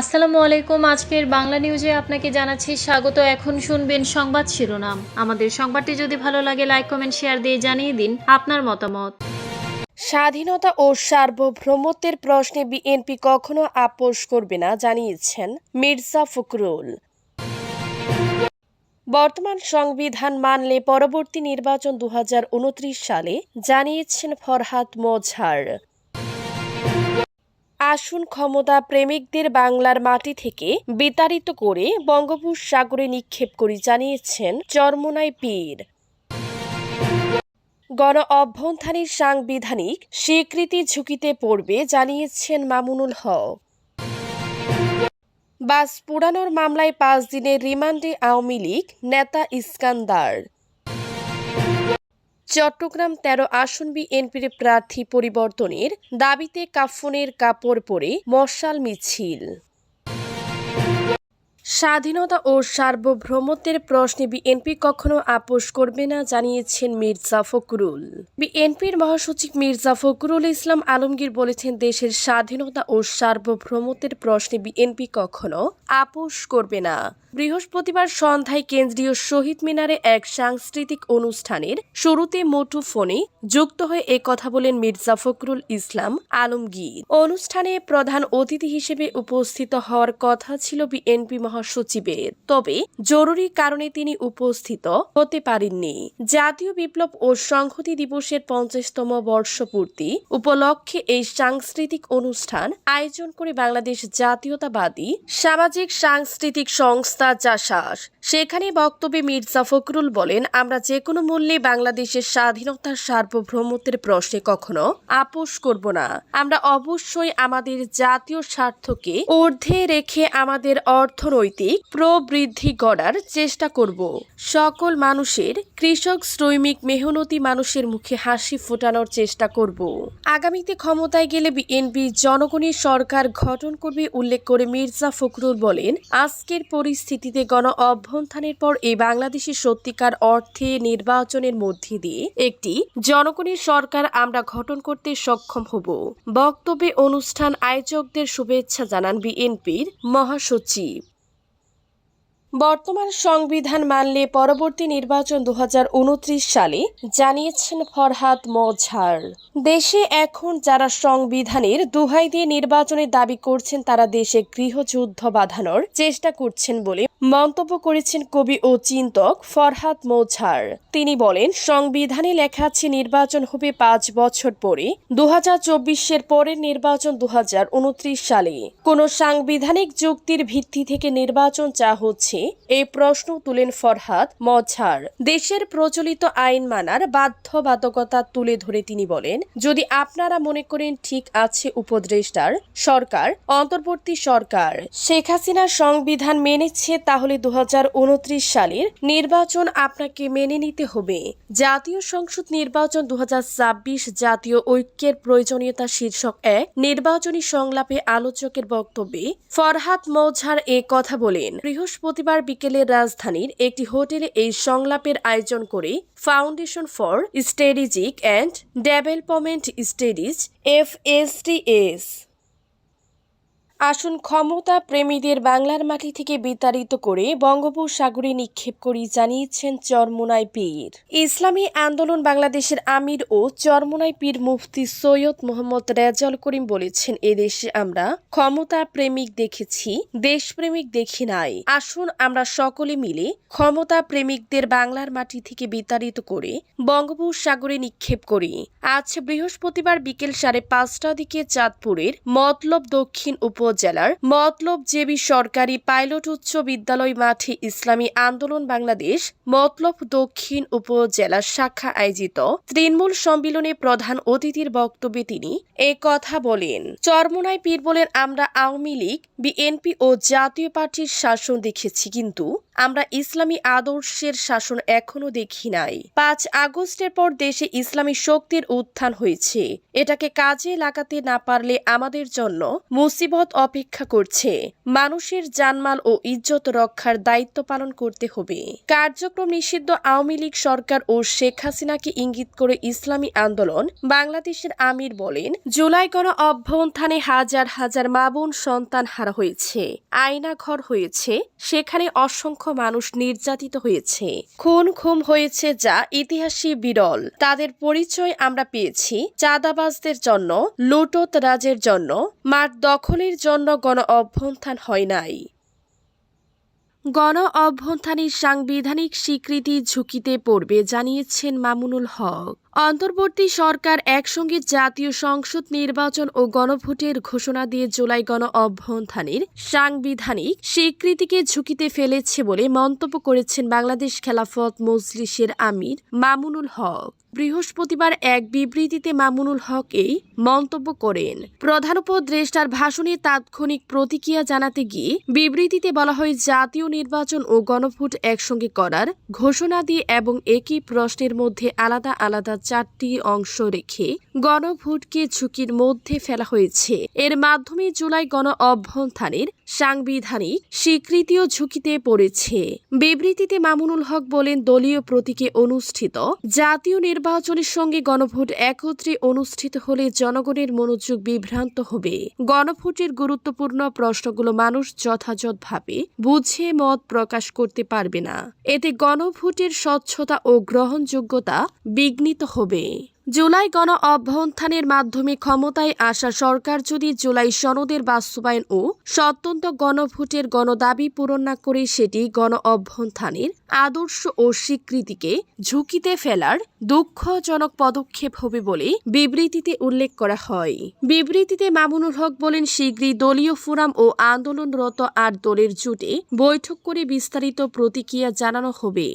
আসসালামু আলাইকুম। আজকের বাংলা নিউজে আপনাকে জানাচ্ছি স্বাগত। এখন শুনবেন সংবাদ শিরোনাম। আমাদের সংবাদটি যদি ভালো লাগে লাইক কমেন্ট শেয়ার দিয়ে জানিয়ে দিন আপনার মতামত। স্বাধীনতা ও সার্বভৌমত্বের প্রশ্নে বিএনপি কখনো আপোষ করবে না, জানিয়েছেন মির্জা ফখরুল। বর্তমান সংবিধান মানলে পরবর্তী নির্বাচন দু হাজার উনত্রিশ সালে, জানিয়েছেন ফরহাদ মোঝার আসুন ক্ষমতা প্রেমিকদের বাংলার মাটি থেকে বিতাড়িত করে বঙ্গোপসাগরে নিক্ষেপ করি জানিয়েছেন চরমোনাই পীর। গণ অভ্যন্থানের সাংবিধানিক স্বীকৃতি ঝুঁকিতে পড়বে জানিয়েছেন মামুনুল হক। বাস পুরানোর মামলায় পাঁচ দিনের রিমান্ডে আওয়ামী লীগ নেতা ইস্কান্দার। চট্টগ্রাম তেরো আসন বিএনপির প্রার্থী পরিবর্তনের দাবিতে কাফনের কাপড় পরে মশাল মিছিল। স্বাধীনতা ও সার্বভৌমত্বের প্রশ্নে বিএনপি কখনো আপোষ করবে না, জানিয়েছেন মির্জা ফখরুল। বিএনপির মহাসচিব মির্জা ফখরুল ইসলাম আলমগীর বলেছেন, দেশের স্বাধীনতা ও সার্বভৌমত্বের প্রশ্নে বিএনপি কখনো আপোষ করবে না। বৃহস্পতিবার সন্ধ্যায় কেন্দ্রীয় শহীদ মিনারে এক সাংস্কৃতিক অনুষ্ঠানের শুরুতে মোটু ফোনে যুক্ত হয়ে এ কথা বলেন মির্জা ফখরুল ইসলাম আলমগীর। অনুষ্ঠানে প্রধান অতিথি হিসেবে উপস্থিত হওয়ার কথা ছিল বিএনপি মহাসচিবের তবে জরুরি কারণে তিনি উপস্থিত হতে পারেননি। জাতীয় বিপ্লব ও সংহতি দিবসের পঞ্চাশতম বর্ষপূর্তি উপলক্ষে এই সাংস্কৃতিক অনুষ্ঠান আয়োজন করে বাংলাদেশ জাতীয়তাবাদী সামাজিক সাংস্কৃতিক সংস্থা জাসাস। সেখানে বক্তব্যে মির্জা ফখরুল বলেন, আমরা যে কোনো মূল্যে বাংলাদেশের স্বাধীনতার সার্বভৌমত্বের প্রশ্নে কখনো আপোষ করব না। আমরা অবশ্যই আমাদের জাতীয় স্বার্থকে ঊর্ধ্বে রেখে আমাদের অর্থনৈতিক প্রবৃদ্ধি গড়ার চেষ্টা করব। সকল মানুষের, কৃষক, শ্রমিক, মেহনতি মানুষের মুখে হাসি ফোটানোর চেষ্টা করব। আগামীতে ক্ষমতায় গেলে বিএনপি জনগণের সরকার গঠন করবে উল্লেখ করে মির্জা ফখরুল বলেন, আজকের পরিস্থিতিতে গণ অভ্যন্থানের পর এই বাংলাদেশের সত্যিকার অর্থে নির্বাচনের মধ্যে দিয়ে একটি জনগণের সরকার আমরা গঠন করতে সক্ষম হব। বক্তব্যে অনুষ্ঠান আয়োজকদের শুভেচ্ছা জানান বিএনপির মহাসচিব। বর্তমান সংবিধান মানলে পরবর্তী নির্বাচন দু হাজার উনত্রিশ সালে, জানিয়েছেন ফরহাদ মোঝার দেশে এখন যারা সংবিধানের দুহাই দিয়ে নির্বাচনের দাবি করছেন, তারা দেশে গৃহযুদ্ধ বাঁধানোর চেষ্টা করছেন বলে মন্তব্য করেছেন কবি ও চিন্তক ফরহাদ মোঝার তিনি বলেন, সংবিধানে লেখা আছে, নির্বাচন হবে পাঁচ বছর পরে দু এর পরের নির্বাচন দু হাজার উনত্রিশ সালে। কোন সাংবিধানিক যুক্তির ভিত্তি থেকে নির্বাচন চা হচ্ছে এই প্রশ্ন তুলেন ফরহাদ মঝার দেশের প্রচলিত আইন মানার বাধ্যবাধকতা তুলে ধরে তিনি বলেন, যদি আপনারা মনে করেন ঠিক আছে উপদেষ্টার সরকার, অন্তর্বর্তী সরকার, শেখ হাসিনা সংবিধান মেনেছে তাহলে দু সালের নির্বাচন আপনাকে মেনে নিতে হবে। জাতীয় সংসদ নির্বাচন দু হাজার ছাব্বিশ জাতীয় ঐক্যের প্রয়োজনীয়তা শীর্ষক এক নির্বাচনী সংলাপে আলোচকের বক্তব্যে ফরহাদ মৌঝার এ কথা বলেন। বৃহস্পতিবার বিকেলে রাজধানীর একটি হোটেলে এই সংলাপের আয়োজন করে foundation for strategic and development studies, FSTS. আসুন ক্ষমতা প্রেমীদের বাংলার মাটি থেকে বিতাড়িত করে বঙ্গোপসাগরে নিক্ষেপ করি জানিয়েছেন চরমোনাই পীর। ইসলামী আন্দোলন বাংলাদেশের আমির ও চরমোনাই পীর মুফতি সৈয়দ মোহাম্মদ রেজাল করিম বলেছেন, এদেশে আমরা ক্ষমতা প্রেমিক দেখেছি, দেশপ্রেমিক দেখি নাই। আসুন আমরা সকলে মিলে ক্ষমতা প্রেমিকদের বাংলার মাটি থেকে বিতাড়িত করে বঙ্গোপসাগরে নিক্ষেপ করি। আজ বৃহস্পতিবার বিকেল সাড়ে পাঁচটা দিকে চাঁদপুরের মতলব দক্ষিণ উপজেলার মতলব জেবি সরকারি পাইলট উচ্চ বিদ্যালয় মাঠে ইসলামী আন্দোলন বাংলাদেশ, মতলব দক্ষিণ উপজেলার শাখা আয়োজিত তৃণমূল সম্মিলনে প্রধান অতিথির বক্তব্যে তিনি এ কথা বলেন। চরমোনায় পীর বলেন, আমরা আওয়ামী লীগ, বিএনপি ও জাতীয় পার্টির শাসন দেখেছি, কিন্তু আমরা ইসলামী আদর্শের শাসন এখনও দেখি নাই। পাঁচ আগস্টের পর দেশে ইসলামী শক্তির উত্থান হয়েছে। এটাকে কাজে লাগাতে না পারলে আমাদের জন্য মুসিবত অপেক্ষা করছে। মানুষের জানমাল ও ইজ্জত রক্ষার দায়িত্ব পালন করতে হবে। কার্যক্রম নিষিদ্ধ আওয়ামী লীগ সরকার ও শেখ হাসিনাকে ইঙ্গিত করে ইসলামী আন্দোলন বাংলাদেশের আমির বলেন, জুলাই গণ অভ্যন্থানে হাজার হাজার মা বোন সন্তান হারা হয়েছে। আয়না ঘর হয়েছে। সেখানে অসংখ্য মানুষ নির্যাতিত হয়েছে। খুন খুম হয়েছে যা ইতিহাসে বিরল। তাদের পরিচয় আমরা পেয়েছি চাঁদাবাজদের জন্য লুটত রাজের জন্য মাঠ দখলের জন্য গণ অভ্যন্থান হয় নাই। গণ অভ্যন্থানের সাংবিধানিক স্বীকৃতি ঝুঁকিতে পড়বে, জানিয়েছেন মামুনুল হক। অন্তর্বর্তী সরকার একসঙ্গে জাতীয় সংসদ নির্বাচন ও গণভোটের ঘোষণা দিয়ে জুলাই গণ অভ্যন্থানের সাংবিধানিক স্বীকৃতিকে ঝুঁকিতে ফেলেছে বলে মন্তব্য করেছেন বাংলাদেশ খেলাফত মজলিসের আমির মামুনুল হক। বৃহস্পতিবার এক বিবৃতিতে মামুনুল হক এই মন্তব্য করেন। প্রধান উপদেষ্টার ভাষণে তাৎক্ষণিক প্রতিক্রিয়া জানাতে গিয়ে বিবৃতিতে বলা হয়, জাতীয় নির্বাচন ও গণভোট একসঙ্গে করার ঘোষণা দিয়ে এবং একই প্রশ্নের মধ্যে আলাদা আলাদা চারটি অংশ রেখে গণভোটকে ঝুঁকির মধ্যে ফেলা হয়েছে। এর মাধ্যমে জুলাই গণ অভ্যন্থানের সাংবিধানিক স্বীকৃতিও ঝুঁকিতে পড়েছে। বিবৃতিতে মামুনুল হক বলেন, দলীয় প্রতীকে অনুষ্ঠিত জাতীয় নির্বাচনের সঙ্গে গণভোট একত্রে অনুষ্ঠিত হলে জনগণের মনোযোগ বিভ্রান্ত হবে। গণভোটের গুরুত্বপূর্ণ প্রশ্নগুলো মানুষ যথাযথভাবে বুঝে মত প্রকাশ করতে পারবে না। এতে গণভোটের স্বচ্ছতা ও গ্রহণযোগ্যতা বিঘ্নিত হবে। জুলাই গণ অভ্যন্থানের মাধ্যমে ক্ষমতায় আসা সরকার যদি জুলাই সনদের বাস্তবায়ন ও স্বতন্ত্র গণভোটের গণদাবি পূরণ না করে সেটি গণ অভ্যন্থানের আদর্শ ও স্বীকৃতিকে ঝুঁকিতে ফেলার দুঃখজনক পদক্ষেপ হবে বলে বিবৃতিতে উল্লেখ করা হয়। বিবৃতিতে মামুনুল হক বলেন, শীঘ্রই দলীয় ফোরাম ও আন্দোলনরত আট দলের জুটে বৈঠক করে বিস্তারিত প্রতিক্রিয়া জানানো হবে।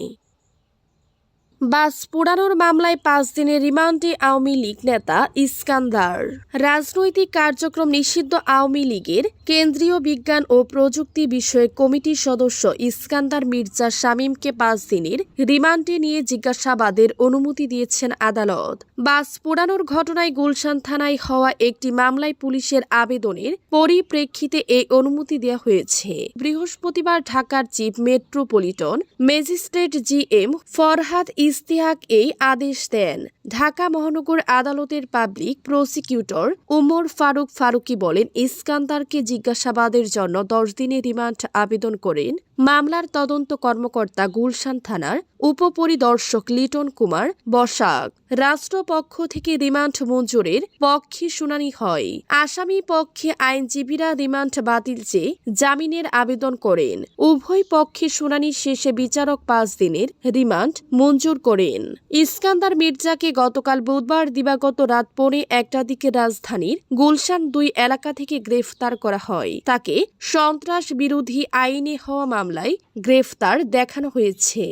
বাস পোড়ানোর মামলায় পাঁচ দিনের রিমান্ডে আওয়ামী লীগ নেতা ইস্কান্দার। রাজনৈতিক কার্যক্রম নিষিদ্ধ আওয়ামী লীগের কেন্দ্রীয় বিজ্ঞান ও প্রযুক্তি বিষয়ক কমিটির সদস্য ইস্কান্দার মির্জা শামীমকে পাঁচ দিনের রিমান্ডে নিয়ে জিজ্ঞাসাবাদের অনুমতি দিয়েছেন আদালত। বাস পোড়ানোর ঘটনায় গুলশান থানায় হওয়া একটি মামলায় পুলিশের আবেদনের পরিপ্রেক্ষিতে এই অনুমতি দেওয়া হয়েছে। বৃহস্পতিবার ঢাকার chief metropolitan magistrate G M Farhad Istihak এই আদেশ দেন। ঢাকা মহানগর আদালতের পাবলিক প্রসিকিউটর উমর ফারুক ফারুকি বলেন, ইস্কান্দারকে জিজ্ঞাসাবাদের জন্য দশ দিনের রিমান্ড আবেদন করেন মামলার তদন্ত কর্মকর্তা গুলশান থানার উপপরিদর্শক লিটন কুমার বসাক। রাষ্ট্রপক্ষ থেকে রিমান্ড মঞ্জুরের পক্ষে শুনানি হয়। আসামি পক্ষে আইনজীবীরা রিমান্ড বাতিল চেয়ে জামিনের আবেদন করেন। উভয় পক্ষে শুনানি শেষে বিচারক পাঁচ দিনের রিমান্ড মঞ্জুর করেন। ইস্কান্দার মির্জাকে গতকাল বুধবার দিবাগত রাত পৌনে একটা দিকে রাজধানীর গুলশান দুই এলাকা থেকে গ্রেফতার করা হয়। তাকে সন্ত্রাস বিরোধী আইনে হওয়া মামলায় গ্রেফতার দেখানো হয়েছে।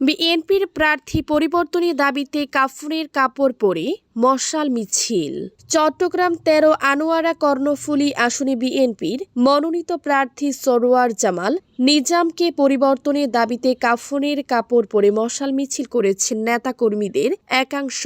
বিএনপির প্রার্থী পরিবর্তনের দাবিতে কাফনের কাপড় পরে মশাল মিছিল। চট্টগ্রাম তেরো আনোয়ারা কর্ণফুলী আসনে বিএনপির মনোনীত প্রার্থী সরোয়ার জামাল নিজামকে পরিবর্তনের দাবিতে কাফনের কাপড় পরে মশাল মিছিল করেছেন নেতাকর্মীদের একাংশ।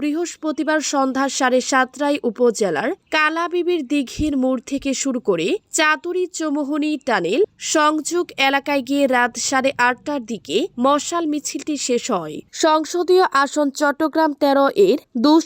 বৃহস্পতিবার সন্ধ্যা সাড়ে সাতটায় উপজেলার কালাবিবির দিঘির মোড় থেকে শুরু করে চাতুরি চৌমোহনী টানেল সংযোগ এলাকায় গিয়ে রাত সাড়ে আটটার দিকে মশাল মিছিলটি শেষ হয়। সংসদীয় আসন চট্টগ্রাম তেরো এর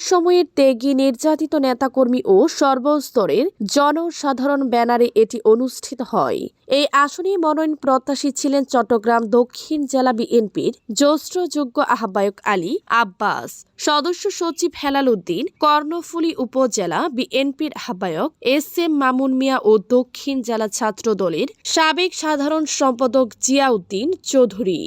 দুঃসময়ের ত্যাগী নির্যাতিত নেতাকর্মী ও সর্বস্তরের জনসাধারণ ব্যানারে এটি অনুষ্ঠিত হয়। এই আসনে মনোনয়ন প্রত্যাশী ছিলেন চট্টগ্রাম দক্ষিণ জেলা বিএনপির জ্যেষ্ঠযোগ্য আহ্বায়ক আলী আব্বাস। সদস্য সচিব হেলাল উদ্দিন, কর্ণফুলী উপজেলা বিএনপির আহ্বায়ক এস এম মামুন মিয়া ও দক্ষিণ জেলা ছাত্র দলের সাবেক সাধারণ সম্পাদক জিয়াউদ্দিন চৌধুরী।